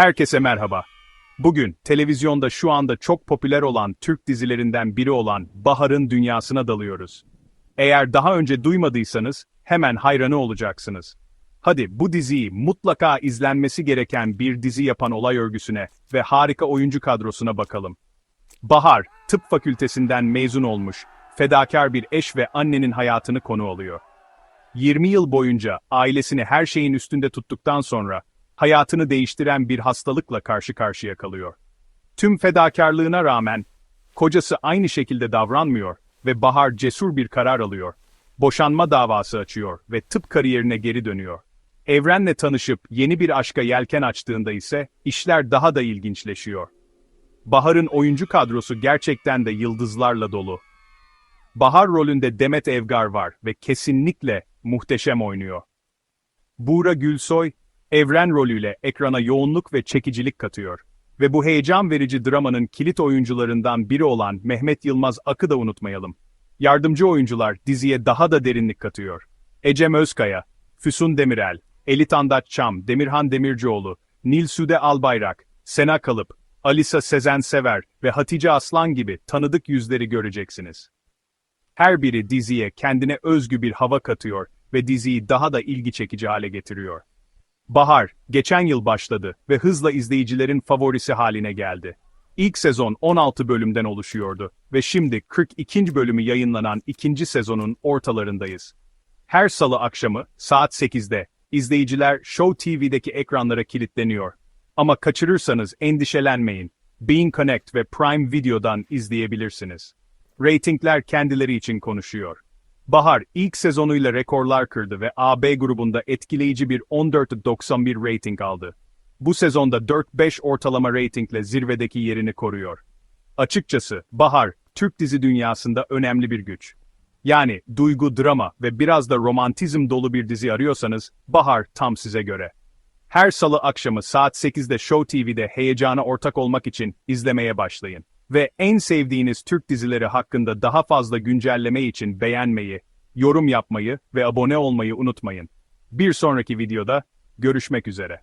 Herkese merhaba. Bugün televizyonda şu anda çok popüler olan Türk dizilerinden biri olan Bahar'ın Dünyasına dalıyoruz. Eğer daha önce duymadıysanız hemen hayranı olacaksınız. Hadi bu diziyi mutlaka izlenmesi gereken bir dizi yapan olay örgüsüne ve harika oyuncu kadrosuna bakalım. Bahar, tıp fakültesinden mezun olmuş, fedakar bir eş ve annenin hayatını konu alıyor. 20 yıl boyunca ailesini her şeyin üstünde tuttuktan sonra hayatını değiştiren bir hastalıkla karşı karşıya kalıyor. Tüm fedakarlığına rağmen kocası aynı şekilde davranmıyor ve Bahar cesur bir karar alıyor. Boşanma davası açıyor ve tıp kariyerine geri dönüyor. Evrenle tanışıp yeni bir aşka yelken açtığında ise işler daha da ilginçleşiyor. Bahar'ın oyuncu kadrosu gerçekten de yıldızlarla dolu. Bahar rolünde Demet Evgar var ve kesinlikle muhteşem oynuyor. Buğra Gülsoy, Evren rolüyle ekrana yoğunluk ve çekicilik katıyor. Ve bu heyecan verici dramanın kilit oyuncularından biri olan Mehmet Yılmaz Ak'ı da unutmayalım. Yardımcı oyuncular diziye daha da derinlik katıyor. Ecem Özkaya, Füsun Demirel, Elit Andaç Çam, Demirhan Demircioğlu, Nilsude Albayrak, Sena Kalıp, Alisa Sezen Sever ve Hatice Aslan gibi tanıdık yüzleri göreceksiniz. Her biri diziye kendine özgü bir hava katıyor ve diziyi daha da ilgi çekici hale getiriyor. Bahar, geçen yıl başladı ve hızla izleyicilerin favorisi haline geldi. İlk sezon 16 bölümden oluşuyordu ve şimdi 42. bölümü yayınlanan ikinci sezonun ortalarındayız. Her salı akşamı saat 8'de izleyiciler Show TV'deki ekranlara kilitleniyor. Ama kaçırırsanız endişelenmeyin. Bean Connect ve Prime Video'dan izleyebilirsiniz. Ratingler kendileri için konuşuyor. Bahar ilk sezonuyla rekorlar kırdı ve AB grubunda etkileyici bir 14.91 rating aldı. Bu sezonda 4-5 ortalama ratingle zirvedeki yerini koruyor. Açıkçası Bahar, Türk dizi dünyasında önemli bir güç. Yani duygu, drama ve biraz da romantizm dolu bir dizi arıyorsanız Bahar tam size göre. Her salı akşamı saat 8'de Show TV'de heyecana ortak olmak için izlemeye başlayın. Ve en sevdiğiniz Türk dizileri hakkında daha fazla güncelleme için beğenmeyi, yorum yapmayı ve abone olmayı unutmayın. Bir sonraki videoda görüşmek üzere.